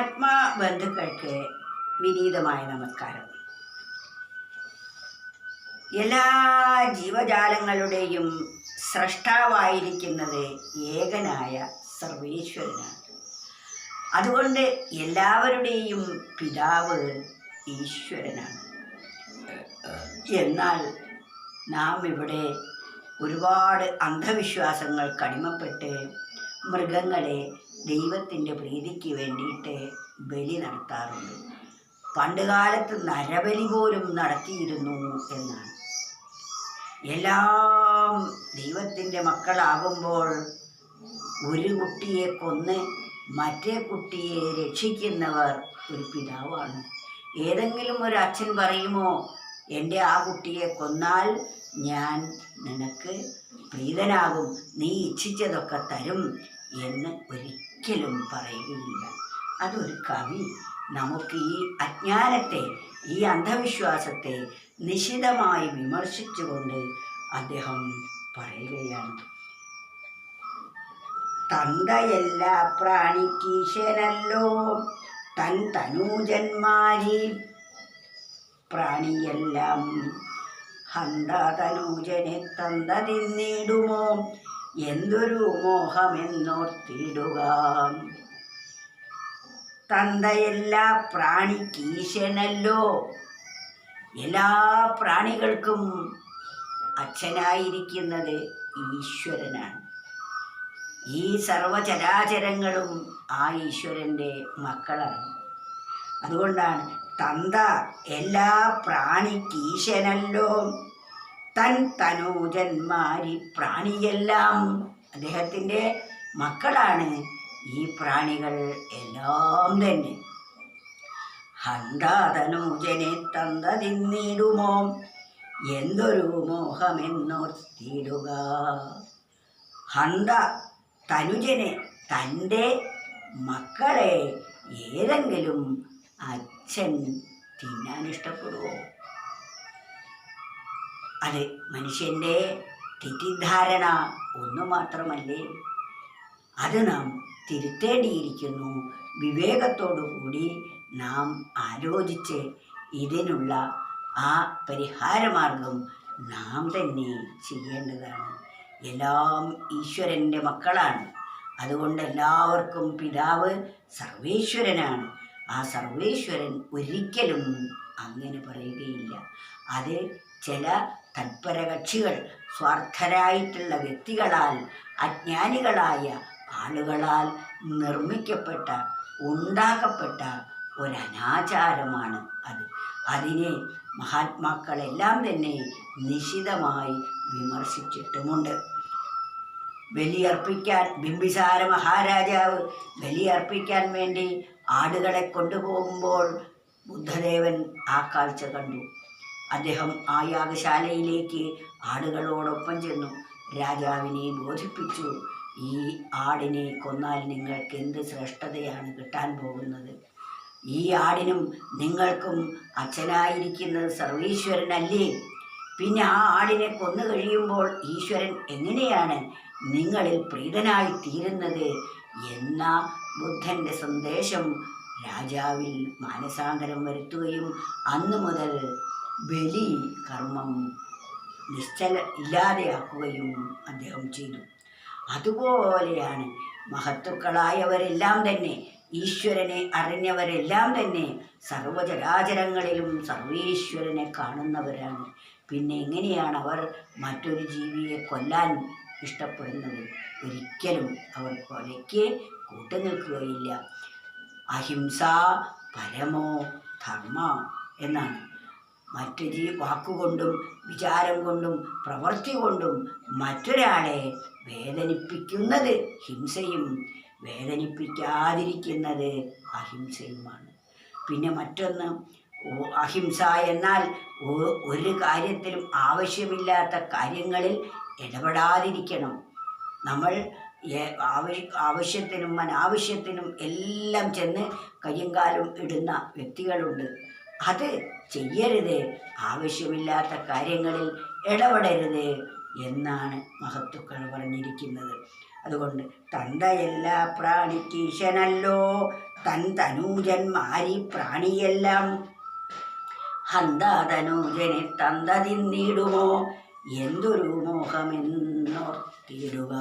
ആത്മാ ബന്ധുക്കൾക്ക് വിനീതമായ നമസ്കാരം. എല്ലാ ജീവജാലങ്ങളുടെയും സ്രഷ്ടാവായിരിക്കുന്നത് ഏകനായ സർവേശ്വരനാണ്. അതുകൊണ്ട് എല്ലാവരുടെയും പിതാവ് ഈശ്വരനാണ്. എന്നാൽ നാം ഇവിടെ ഒരുപാട് അന്ധവിശ്വാസങ്ങൾ കടിമപ്പെട്ട് മൃഗങ്ങളെ ദൈവത്തിന്റെ പ്രീതിക്ക് വേണ്ടിയിട്ട് ബലി നടത്താറുണ്ട്. പണ്ടുകാലത്ത് നരബലി പോലും നടത്തിയിരുന്നു എന്നാണ്. എല്ലാം ദൈവത്തിന്റെ മക്കളാകുമ്പോൾ ഒരു കുട്ടിയെ കൊന്ന് മറ്റേ കുട്ടിയെ രക്ഷിക്കുന്നവർ ഒരു പിതാവാണ്. ഏതെങ്കിലും ഒരു അച്ഛൻ പറയുമോ എന്റെ ആ കുട്ടിയെ കൊന്നാൽ ഞാൻ നിനക്ക് പ്രീതനാകും. നീ ഇച്ഛിച്ചതൊക്കെ തരും. എന്ന് ഒരിക്കലും പറയുകയില്ല. അതൊരു കവി. നമുക്ക് ഈ അജ്ഞാനത്തെ ഈ അന്ധവിശ്വാസത്തെ നിശിതമായി വിമർശിച്ചുകൊണ്ട് അദ്ദേഹം പറയുകയാണ്. തന്തയല്ല പ്രാണിക്കീശനല്ലോ തൻ തനൂജന്മാരി പ്രാണിയെല്ലാം ഹന്ത തനൂജനെ തന്ത തിന്നിടുമോ എന്തൊരു മോഹമെന്നോർത്തിടുക. തന്തയെല്ലാ പ്രാണിക്കീശനല്ലോ എല്ലാ പ്രാണികൾക്കും അച്ഛനായിരിക്കുന്നത് ഈശ്വരനാണ്. ഈ സർവചരാചരങ്ങളും ആ ഈശ്വരന്റെ മക്കളാണ്. അതുകൊണ്ടാണ് തന്ത എല്ലാ പ്രാണിക്കീശനല്ലോ തൻ തനൂജന്മാരി പ്രാണിയെല്ലാം അദ്ദേഹത്തിന്റെ മക്കളാണ്. ഈ പ്രാണികൾ എല്ലാം തന്നെ. ഹന്താതനൂജനെ തന്നതിന്നിടുമോ എന്തൊരു മോഹമെന്നോർത്തിടുക. ഹന്ത തനുജനെ തന്റെ മക്കളെ ഏതെങ്കിലും അച്ഛൻ തിന്നാൻ ഇഷ്ടപ്പെടുമോ അത് മനുഷ്യന്റെ തെറ്റിദ്ധാരണ ഒന്നു മാത്രമല്ലേ അത് നാം തിരുത്തേണ്ടിയിരിക്കുന്നു. വിവേകത്തോടു കൂടി നാം ആലോചിച്ച് ഇതിനുള്ള ആ പരിഹാരമാർഗം നാം തന്നെ ചെയ്യേണ്ടതാണ്. എല്ലാം ഈശ്വരന്റെ മക്കളാണ്. അതുകൊണ്ട് എല്ലാവർക്കും പിതാവ് സർവേശ്വരനാണ്. ആ സർവേശ്വരൻ ഒരിക്കലും അങ്ങനെ പറയുകയില്ല. അത് ചില തൽപരകക്ഷികൾ സ്വാർത്ഥരായിട്ടുള്ള വ്യക്തികളാൽ അജ്ഞാനികളായ ആളുകളാൽ നിർമ്മിക്കപ്പെട്ട ഉണ്ടാക്കപ്പെട്ട ഒരനാചാരമാണ് അത്. അതിനെ മഹാത്മാക്കളെല്ലാം തന്നെ നിശിതമായി വിമർശിച്ചിട്ടുമുണ്ട്. ബലിയർപ്പിക്കാൻ ബിംബിസാര മഹാരാജാവ് ബലിയർപ്പിക്കാൻ വേണ്ടി ആടുകളെ കൊണ്ടുപോകുമ്പോൾ ബുദ്ധദേവൻ ആ കാഴ്ച കണ്ടു. അദ്ദേഹം ആ യാഗശാലയിലേക്ക് ആടുകളോടൊപ്പം ചെന്നു. രാജാവിനെ ബോധിപ്പിച്ചു. ഈ ആടിനെ കൊന്നാൽ നിങ്ങൾക്ക് എന്ത് ശ്രേഷ്ഠതയാണ് കിട്ടാൻ പോകുന്നത്? ഈ ആടിനും നിങ്ങൾക്കും അച്ഛനായിരിക്കുന്നത് സർവീശ്വരനല്ലേ? പിന്നെ ആ ആടിനെ കൊന്നു കഴിയുമ്പോൾ ഈശ്വരൻ എങ്ങനെയാണ് നിങ്ങളിൽ പ്രീതനായി തീരുന്നത് എന്ന ബുദ്ധന്റെ സന്ദേശം രാജാവിൽ മാനസാന്തരം വരുത്തുകയും അന്നു മുതൽ ബലി കർമ്മം നിശ്ചല ഇല്ലാതെയാക്കുകയും അദ്ദേഹം ചെയ്തു. അതുപോലെയാണ് മഹത്തുക്കളായവരെല്ലാം തന്നെ ഈശ്വരനെ അറിഞ്ഞവരെല്ലാം തന്നെ സർവചരാചരങ്ങളിലും സർവീശ്വരനെ കാണുന്നവരാണ്. പിന്നെ എങ്ങനെയാണ് അവർ മറ്റൊരു ജീവിയെ കൊല്ലാൻ ഇഷ്ടപ്പെടുന്നത്? ഒരിക്കലും അവർ കൊലയ്ക്ക് കൂട്ടുനിൽക്കുകയില്ല. അഹിംസ പരമോ ധർമ്മ എന്നാണ്. മറ്റു ജീ വാക്കുകൊണ്ടും വിചാരം കൊണ്ടും പ്രവൃത്തി കൊണ്ടും മറ്റൊരാളെ വേദനിപ്പിക്കുന്നത് ഹിംസയും വേദനിപ്പിക്കാതിരിക്കുന്നത് അഹിംസയുമാണ്. പിന്നെ മറ്റൊന്ന് അഹിംസ എന്നാൽ ഒരു കാര്യത്തിലും ആവശ്യമില്ലാത്ത കാര്യങ്ങളിൽ ഇടപെടാതിരിക്കണം. നമ്മൾ ആവശ്യത്തിനും അനാവശ്യത്തിനും എല്ലാം ചെന്ന് കയ്യും കാലും ഇടുന്ന വ്യക്തികളുണ്ട്. അത് ചെയ്യരുത്. ആവശ്യമില്ലാത്ത കാര്യങ്ങളിൽ ഇടപെടരുത് എന്നാണ് മഹത്തുക്കൾ പറഞ്ഞിരിക്കുന്നത്. അതുകൊണ്ട് തന്തയെല്ലാ പ്രാണിക്കീശനല്ലോ തൻ തനൂജന്മാരി പ്രാണിയെല്ലാം ഹന്തതനൂജനെ തന്തതിന്നിടുമോ? എന്തൊരു മോഹമെന്നോർത്തിടുക.